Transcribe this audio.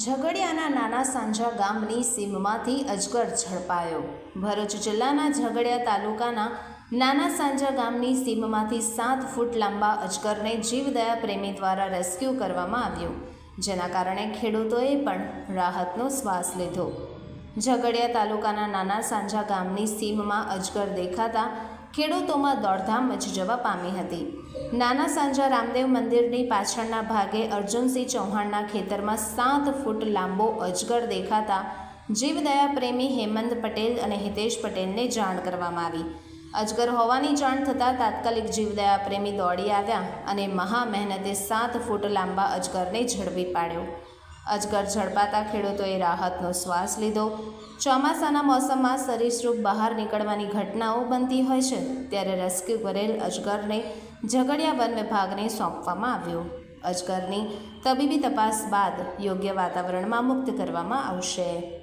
ઝઘડિયાના નાના સાંજા ગામની સીમમાંથી અજગર ઝડપાયો. ભરૂચ જિલ્લાના ઝઘડિયા તાલુકાના નાના સાંજા ગામની સીમમાંથી સાત ફૂટ લાંબા અજગરને જીવદયા પ્રેમી દ્વારા રેસ્ક્યુ કરવામાં આવ્યું, જેના કારણે ખેડૂતોએ પણ રાહતનો શ્વાસ લીધો. ઝઘડિયા તાલુકાના નાના સાંજા ગામની સીમમાં અજગર દેખાતા ખેડૂતોમાં દોડધામ મચી જવા પામી હતી. નાના સાંજા રામદેવ મંદિરની પાછળના ભાગે અર્જુનસિંહ ચૌહાણના ખેતરમાં સાત ફૂટ લાંબો અજગર દેખાતા જીવદયા પ્રેમી હેમંત પટેલ અને હિતેશ પટેલને જાણ કરવામાં આવી. અજગર હોવાની જાણ થતાં તાત્કાલિક જીવદયા પ્રેમી દોડી આવ્યા અને મહા મહેનતે સાત ફૂટ લાંબા અજગરને ઝડપી પાડ્યો. અજગર ઝડપાતા ખેડૂતોએ રાહતનો શ્વાસ લીધો. ચોમાસાના મોસમમાં સરીસૃપ બહાર નીકળવાની ઘટનાઓ બનતી હોય છે, ત્યારે રેસ્ક્યુ કરેલ અજગરને ઝઘડિયા વન વિભાગને સોંપવામાં આવ્યો. અજગરની તબીબી તપાસ બાદ યોગ્ય વાતાવરણમાં મુક્ત કરવામાં આવશે.